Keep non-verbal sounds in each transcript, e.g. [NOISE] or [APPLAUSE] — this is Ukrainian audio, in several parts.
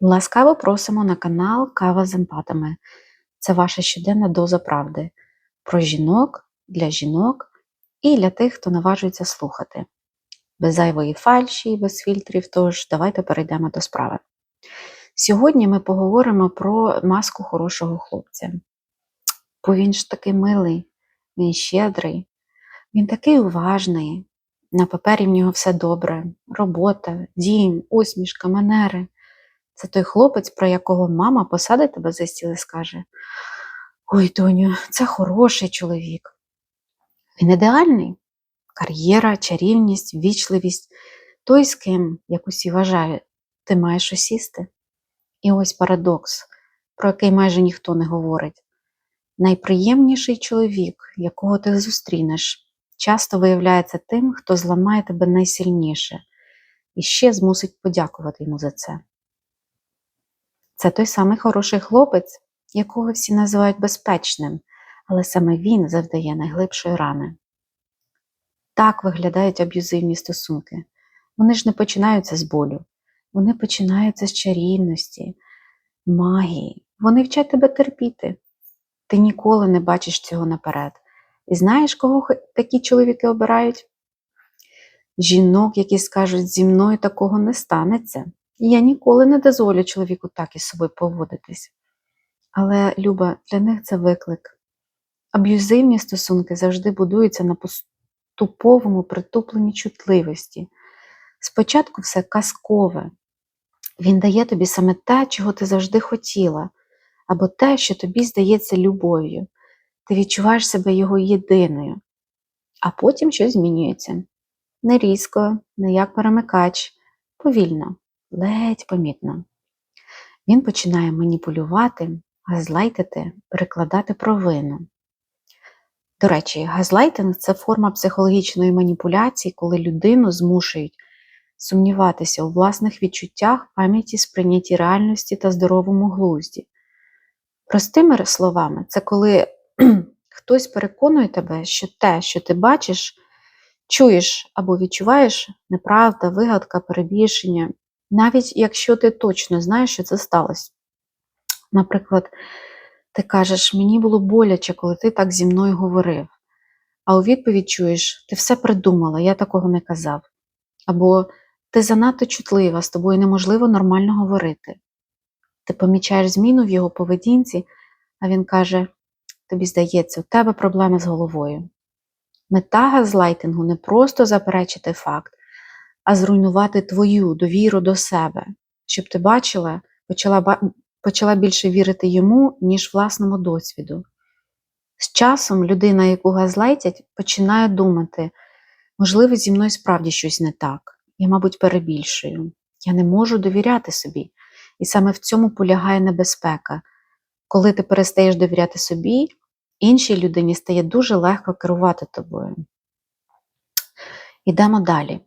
Ласкаво просимо на канал Кава з емпатами. Це ваша щоденна доза правди про жінок, для жінок і для тих, хто наважується слухати. Без зайвої фальші без фільтрів, тож давайте перейдемо до справи. Сьогодні ми поговоримо про маску хорошого хлопця. Бо він ж такий милий, він щедрий, він такий уважний. На папері в нього все добре: робота, дім, усмішка, манери. Це той хлопець, про якого мама посадить тебе за стіл і скаже: Ой, доню, це хороший чоловік. Він ідеальний. Кар'єра, чарівність, вічливість, той, з ким, як усі вважають, ти маєш осісти. І ось парадокс, про який майже ніхто не говорить. Найприємніший чоловік, якого ти зустрінеш, часто виявляється тим, хто зламає тебе найсильніше, і ще змусить подякувати йому за це. Це той самий хороший хлопець, якого всі називають безпечним, але саме він завдає найглибшої рани. Так виглядають аб'юзивні стосунки. Вони ж не починаються з болю, вони починаються з чарівності, магії. Вони вчать тебе терпіти. Ти ніколи не бачиш цього наперед. І знаєш, кого такі чоловіки обирають? Жінок, які скажуть, зі мною такого не станеться. Я ніколи не дозволю чоловіку так із собою поводитись. Але, Люба, для них це виклик. Аб'юзивні стосунки завжди будуються на поступовому притупленні чутливості. Спочатку все казкове. Він дає тобі саме те, чого ти завжди хотіла, або те, що тобі здається любов'ю. Ти відчуваєш себе його єдиною, а потім щось змінюється. Не різко, не як перемикач, повільно, ледь помітно. Він починає маніпулювати, газлайтити, перекладати провину. До речі, газлайтинг це форма психологічної маніпуляції, коли людину змушують сумніватися у власних відчуттях, пам'яті, сприйнятті реальності та здоровому глузді. Простими словами, це коли [CLEARS THROAT] хтось переконує тебе, що те, що ти бачиш, чуєш або відчуваєш неправда, вигадка, перебільшення, навіть якщо ти точно знаєш, що це сталося. Наприклад, ти кажеш, мені було боляче, коли ти так зі мною говорив. А у відповідь чуєш, ти все придумала, я такого не казав. Або ти занадто чутлива, з тобою неможливо нормально говорити. Ти помічаєш зміну в його поведінці, а він каже: тобі здається, у тебе проблеми з головою. Мета газлайтингу не просто заперечити факт, а зруйнувати твою довіру до себе, щоб ти бачила, почала, почала більше вірити йому, ніж власному досвіду. З часом людина, яку газлайтять, починає думати, можливо, зі мною справді щось не так. Я, мабуть, перебільшую. Я не можу довіряти собі. І саме в цьому полягає небезпека. Коли ти перестаєш довіряти собі, іншій людині стає дуже легко керувати тобою. Ідемо далі.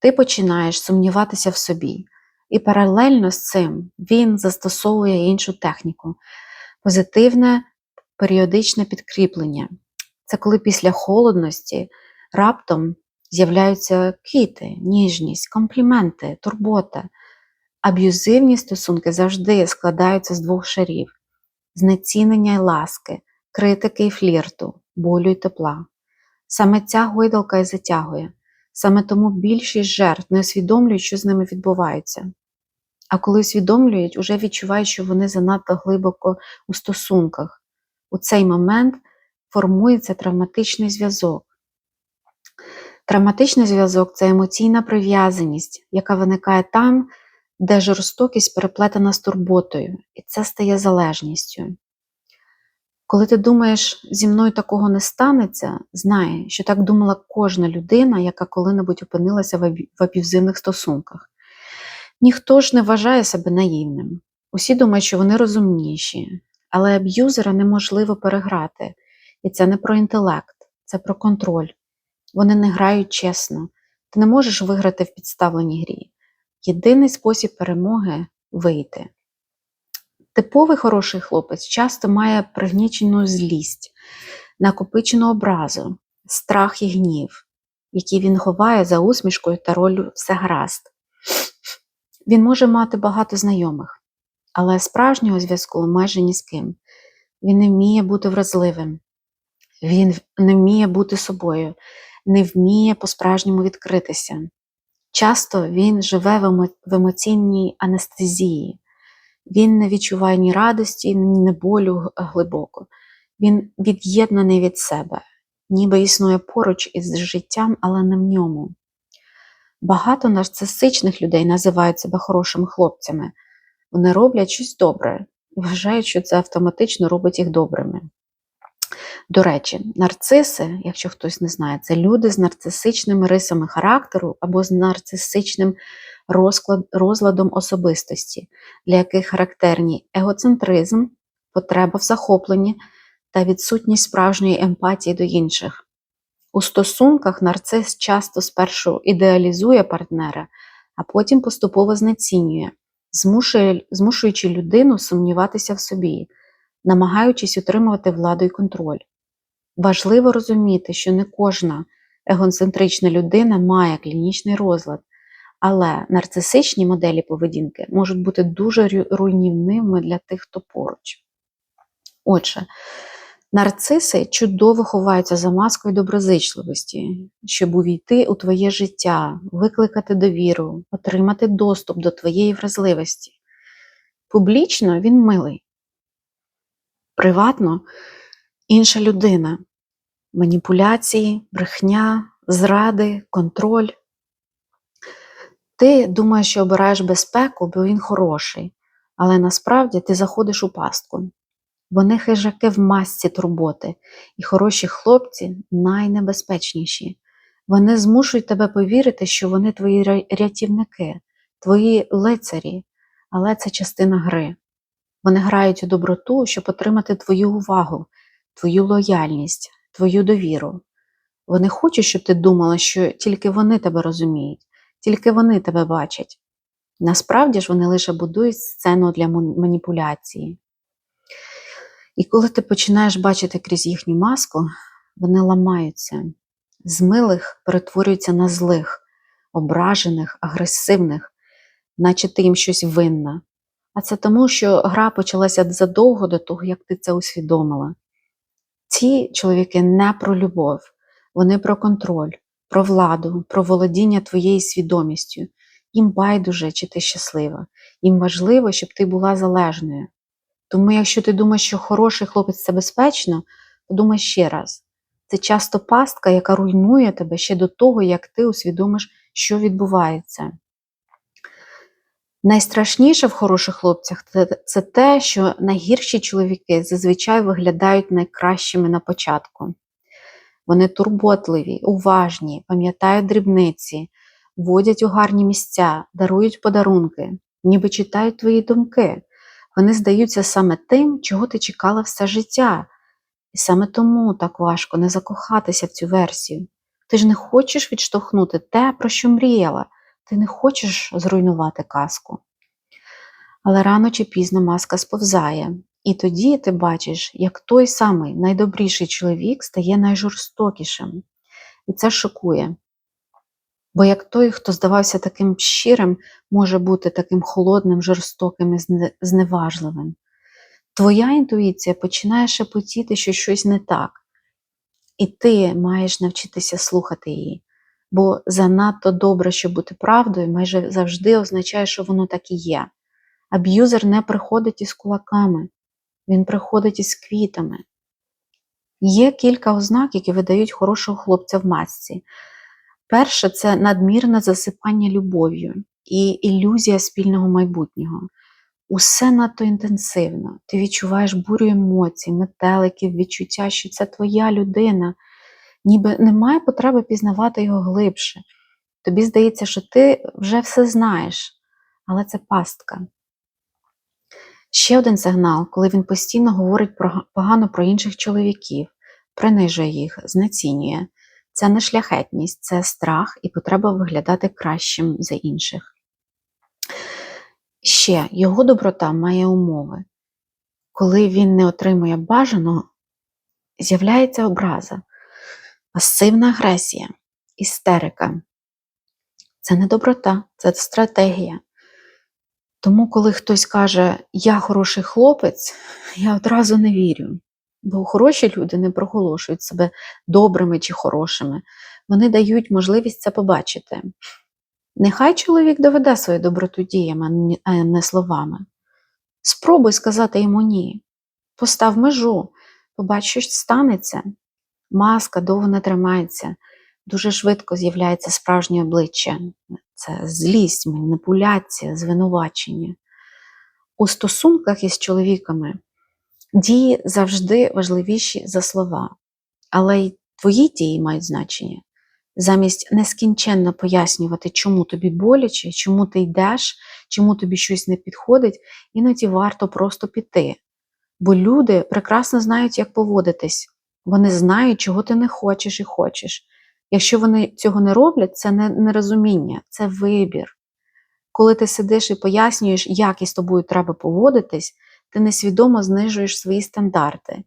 Ти починаєш сумніватися в собі, і паралельно з цим він застосовує іншу техніку позитивне періодичне підкріплення. Це коли після холодності раптом з'являються квіти, ніжність, компліменти, турбота. Аб'юзивні стосунки завжди складаються з двох шарів: знецінення й ласки, критики й флірту, болю й тепла. Саме ця гойдалка і затягує. Саме тому більшість жертв не усвідомлюють, що з ними відбувається. А коли усвідомлюють, уже відчувають, що вони занадто глибоко у стосунках. У цей момент формується травматичний зв'язок. Травматичний зв'язок це емоційна прив'язаність, яка виникає там, де жорстокість переплетена з турботою, і це стає залежністю. Коли ти думаєш, зі мною такого не станеться, знай, що так думала кожна людина, яка коли-небудь опинилася в аб'ю- аб'юзивних стосунках. Ніхто ж не вважає себе наївним. Усі думають, що вони розумніші, але аб'юзера неможливо переграти. І це не про інтелект, це про контроль. Вони не грають чесно. Ти не можеш виграти в підставленій грі. Єдиний спосіб перемоги вийти. Типовий хороший хлопець часто має пригнічену злість, накопичену образу, страх і гнів, які він ховає за усмішкою та ролью все гаразд. Він може мати багато знайомих, але справжнього зв'язку майже ні з ким. Він не вміє бути вразливим, він не вміє бути собою, не вміє по-справжньому відкритися. Часто він живе в емоційній анестезії, він не відчуває ні радості, ні болю глибоко. Він від'єднаний від себе, ніби існує поруч із життям, але не в ньому. Багато нарцисичних людей називають себе хорошими хлопцями. Вони роблять щось добре і вважають, що це автоматично робить їх добрими. До речі, нарциси, якщо хтось не знає, це люди з нарцисичними рисами характеру або з нарцисичним розклад, розладом особистості, для яких характерні егоцентризм, потреба в захопленні та відсутність справжньої емпатії до інших. У стосунках нарцис часто спершу ідеалізує партнера, а потім поступово знецінює, змушуючи людину сумніватися в собі, намагаючись утримувати владу і контроль. Важливо розуміти, що не кожна егоцентрична людина має клінічний розлад, але нарцисичні моделі поведінки можуть бути дуже руйнівними для тих, хто поруч. Отже, нарциси чудово ховаються за маскою доброзичливості, щоб увійти у твоє життя, викликати довіру, отримати доступ до твоєї вразливості. Публічно він милий, приватно інша людина, маніпуляції, брехня, зради, контроль. Ти думаєш, що обираєш безпеку, бо він хороший, але насправді ти заходиш у пастку. Вони хижаки в масці турботи, і хороші хлопці найнебезпечніші. Вони змушують тебе повірити, що вони твої рятівники, твої лицарі, але це частина гри. Вони грають у доброту, щоб отримати твою увагу, твою лояльність, твою довіру. Вони хочуть, щоб ти думала, що тільки вони тебе розуміють, тільки вони тебе бачать. Насправді ж вони лише будують сцену для маніпуляції. І коли ти починаєш бачити крізь їхню маску, вони ламаються, з милих перетворюються на злих, ображених, агресивних, наче ти їм щось винна. А це тому, що гра почалася задовго до того, як ти це усвідомила. Ці чоловіки не про любов, вони про контроль, про владу, про володіння твоєю свідомістю. Їм байдуже, чи ти щаслива. Їм важливо, щоб ти була залежною. Тому, якщо ти думаєш, що хороший хлопець це безпечно, подумай ще раз. Це часто пастка, яка руйнує тебе ще до того, як ти усвідомиш, що відбувається. Найстрашніше в хороших хлопцях це те, що найгірші чоловіки зазвичай виглядають найкращими на початку. Вони турботливі, уважні, пам'ятають дрібниці, водять у гарні місця, дарують подарунки, ніби читають твої думки. Вони здаються саме тим, чого ти чекала все життя. І саме тому так важко не закохатися в цю версію. Ти ж не хочеш відштовхнути те, про що мріяла. Ти не хочеш зруйнувати казку. Але рано чи пізно маска сповзає, і тоді ти бачиш, як той самий найдобріший чоловік стає найжорстокішим. І це шокує. Бо як той, хто здавався таким щирим, може бути таким холодним, жорстоким і зневажливим. Твоя інтуїція починає шепотіти, що щось не так, і ти маєш навчитися слухати її бо занадто добре, щоб бути правдою, майже завжди означає, що воно так і є. Аб'юзер не приходить із кулаками, він приходить із квітами. Є кілька ознак, які видають хорошого хлопця в масці. Перше це надмірне засипання любов'ю і ілюзія спільного майбутнього. Усе надто інтенсивно. Ти відчуваєш бурю емоцій, метеликів, відчуття, що це твоя людина, ніби немає потреби пізнавати його глибше. Тобі здається, що ти вже все знаєш, але це пастка. Ще один сигнал, коли він постійно говорить погано про інших чоловіків, принижує їх, знецінює. Це не шляхетність, це страх і потреба виглядати кращим за інших. Ще його доброта має умови. Коли він не отримує бажаного, з'являється образа, Пасивна агресія, істерика це не доброта, це стратегія. Тому, коли хтось каже, я хороший хлопець, я одразу не вірю. Бо хороші люди не проголошують себе добрими чи хорошими. Вони дають можливість це побачити. Нехай чоловік доведе свою доброту діями, а не словами. Спробуй сказати йому ні. Постав межу, побач, що станеться. Маска довго не тримається, дуже швидко з'являється справжнє обличчя. Це злість, маніпуляція, звинувачення. У стосунках із чоловіками дії завжди важливіші за слова, але й твої дії мають значення. Замість нескінченно пояснювати, чому тобі боляче, чому ти йдеш, чому тобі щось не підходить, іноді варто просто піти. Бо люди прекрасно знають, як поводитись. Вони знають, чого ти не хочеш і хочеш. Якщо вони цього не роблять, це не нерозуміння, це вибір. Коли ти сидиш і пояснюєш, як із тобою треба поводитись, ти несвідомо знижуєш свої стандарти.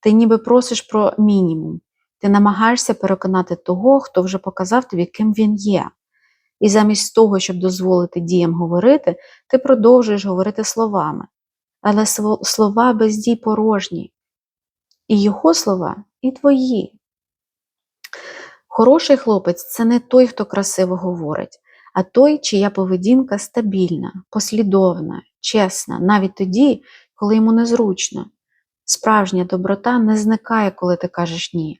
Ти ніби просиш про мінімум. Ти намагаєшся переконати того, хто вже показав тобі, ким він є. І замість того, щоб дозволити діям говорити, ти продовжуєш говорити словами. Але слова без дій порожні. І його слова, і твої. Хороший хлопець це не той, хто красиво говорить, а той, чия поведінка стабільна, послідовна, чесна, навіть тоді, коли йому незручно. Справжня доброта не зникає, коли ти кажеш ні.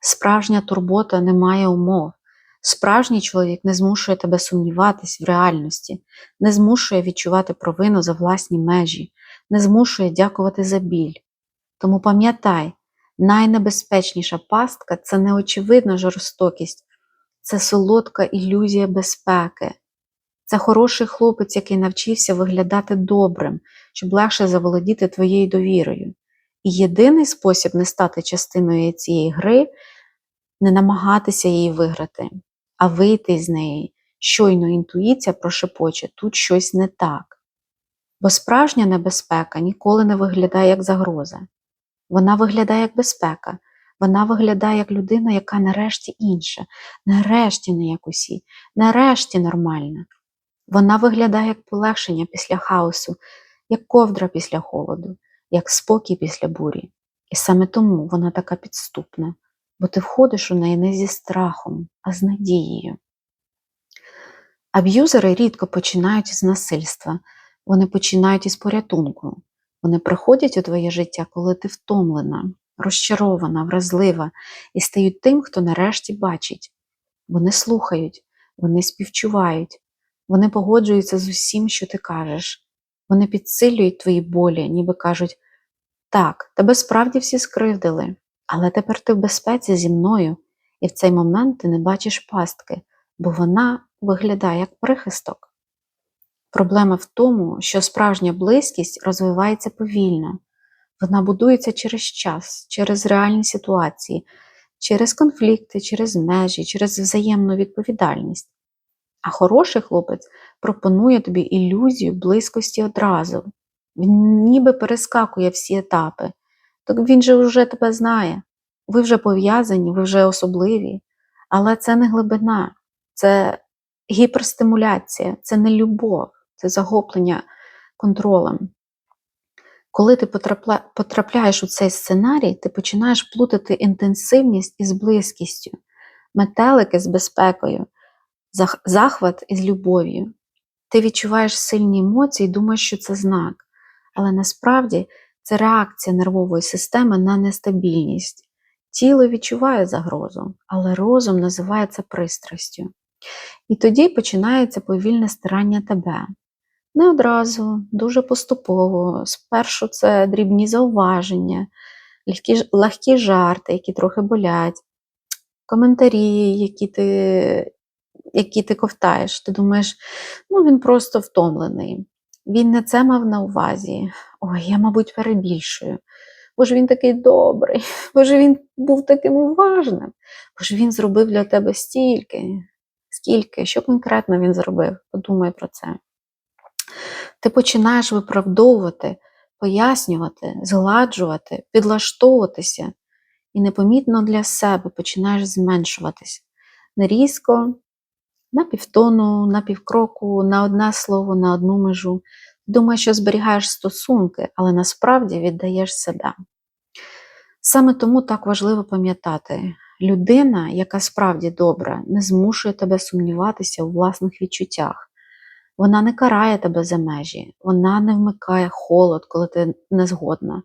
Справжня турбота не має умов. Справжній чоловік не змушує тебе сумніватись в реальності, не змушує відчувати провину за власні межі, не змушує дякувати за біль. Тому пам'ятай, найнебезпечніша пастка це неочевидна жорстокість, це солодка ілюзія безпеки. Це хороший хлопець, який навчився виглядати добрим, щоб легше заволодіти твоєю довірою. І єдиний спосіб не стати частиною цієї гри не намагатися її виграти, а вийти з неї. Щойно інтуїція прошепоче, тут щось не так. Бо справжня небезпека ніколи не виглядає як загроза. Вона виглядає як безпека, вона виглядає як людина, яка нарешті інша, нарешті не як усі, нарешті нормальна. Вона виглядає як полегшення після хаосу, як ковдра після холоду, як спокій після бурі. І саме тому вона така підступна, бо ти входиш у неї не зі страхом, а з надією. Аб'юзери рідко починають із насильства, вони починають із порятунку. Вони приходять у твоє життя, коли ти втомлена, розчарована, вразлива, і стають тим, хто нарешті бачить. Вони слухають, вони співчувають, вони погоджуються з усім, що ти кажеш. Вони підсилюють твої болі, ніби кажуть: так, тебе справді всі скривдили, але тепер ти в безпеці зі мною, і в цей момент ти не бачиш пастки, бо вона виглядає як прихисток. Проблема в тому, що справжня близькість розвивається повільно, вона будується через час, через реальні ситуації, через конфлікти, через межі, через взаємну відповідальність. А хороший хлопець пропонує тобі ілюзію близькості одразу. Він ніби перескакує всі етапи. Так він же вже тебе знає. Ви вже пов'язані, ви вже особливі. Але це не глибина, це гіперстимуляція, це не любов, це захоплення контролем. Коли ти потрапляєш у цей сценарій, ти починаєш плутати інтенсивність із близькістю, метелики з безпекою, захват із любов'ю. Ти відчуваєш сильні емоції і думаєш, що це знак. Але насправді це реакція нервової системи на нестабільність. Тіло відчуває загрозу, але розум називає це пристрастю. І тоді починається повільне стирання тебе. Не одразу, дуже поступово. Спершу це дрібні зауваження, легкі, легкі жарти, які трохи болять, коментарі, які ти які ти ковтаєш. Ти думаєш, ну він просто втомлений. Він не це мав на увазі. Ой, я, мабуть, перебільшую. Боже, він такий добрий, [LAUGHS] боже, він був таким уважним, боже, він зробив для тебе стільки, скільки, що конкретно він зробив? Подумай про це. Ти починаєш виправдовувати, пояснювати, згладжувати, підлаштовуватися і непомітно для себе починаєш зменшуватись. Не різко, на півтону, на півкроку, на одне слово, на одну межу. Думаєш, що зберігаєш стосунки, але насправді віддаєш себе. Саме тому так важливо пам'ятати, людина, яка справді добра, не змушує тебе сумніватися у власних відчуттях. Вона не карає тебе за межі, вона не вмикає холод, коли ти не згодна.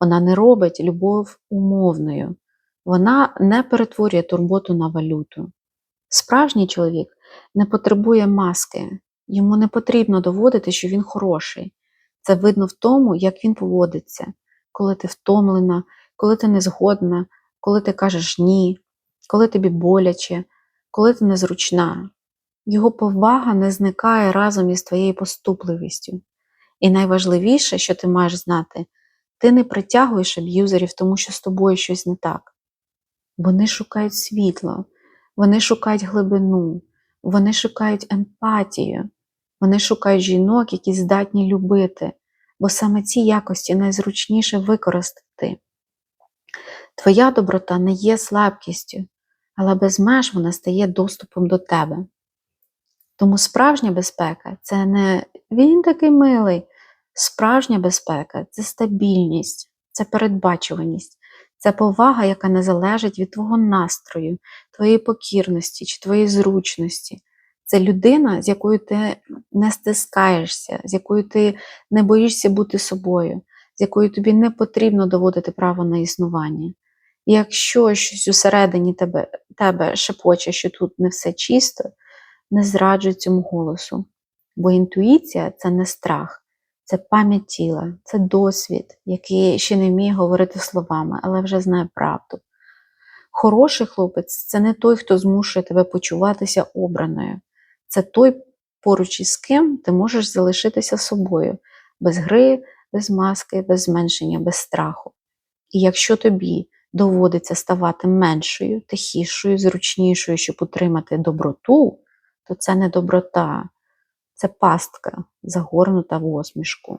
Вона не робить любов умовною, вона не перетворює турботу на валюту. Справжній чоловік не потребує маски, йому не потрібно доводити, що він хороший. Це видно в тому, як він поводиться, коли ти втомлена, коли ти не згодна, коли ти кажеш ні, коли тобі боляче, коли ти незручна. Його повага не зникає разом із твоєю поступливістю. І найважливіше, що ти маєш знати, ти не притягуєш аб'юзерів, тому що з тобою щось не так. Вони шукають світло, вони шукають глибину, вони шукають емпатію, вони шукають жінок, які здатні любити, бо саме ці якості найзручніше використати. Твоя доброта не є слабкістю, але без меж вона стає доступом до тебе. Тому справжня безпека це не він такий милий. Справжня безпека це стабільність, це передбачуваність, це повага, яка не залежить від твого настрою, твоєї покірності чи твоєї зручності. Це людина, з якою ти не стискаєшся, з якою ти не боїшся бути собою, з якою тобі не потрібно доводити право на існування. І якщо щось усередині тебе, тебе шепоче, що тут не все чисто, не зраджуй цьому голосу. Бо інтуїція це не страх, це пам'ять тіла, це досвід, який ще не вміє говорити словами, але вже знає правду. Хороший хлопець це не той, хто змушує тебе почуватися обраною. Це той, поруч із ким ти можеш залишитися собою, без гри, без маски, без зменшення, без страху. І якщо тобі доводиться ставати меншою, тихішою, зручнішою, щоб утримати доброту, то це не доброта, це пастка, загорнута в осмішку.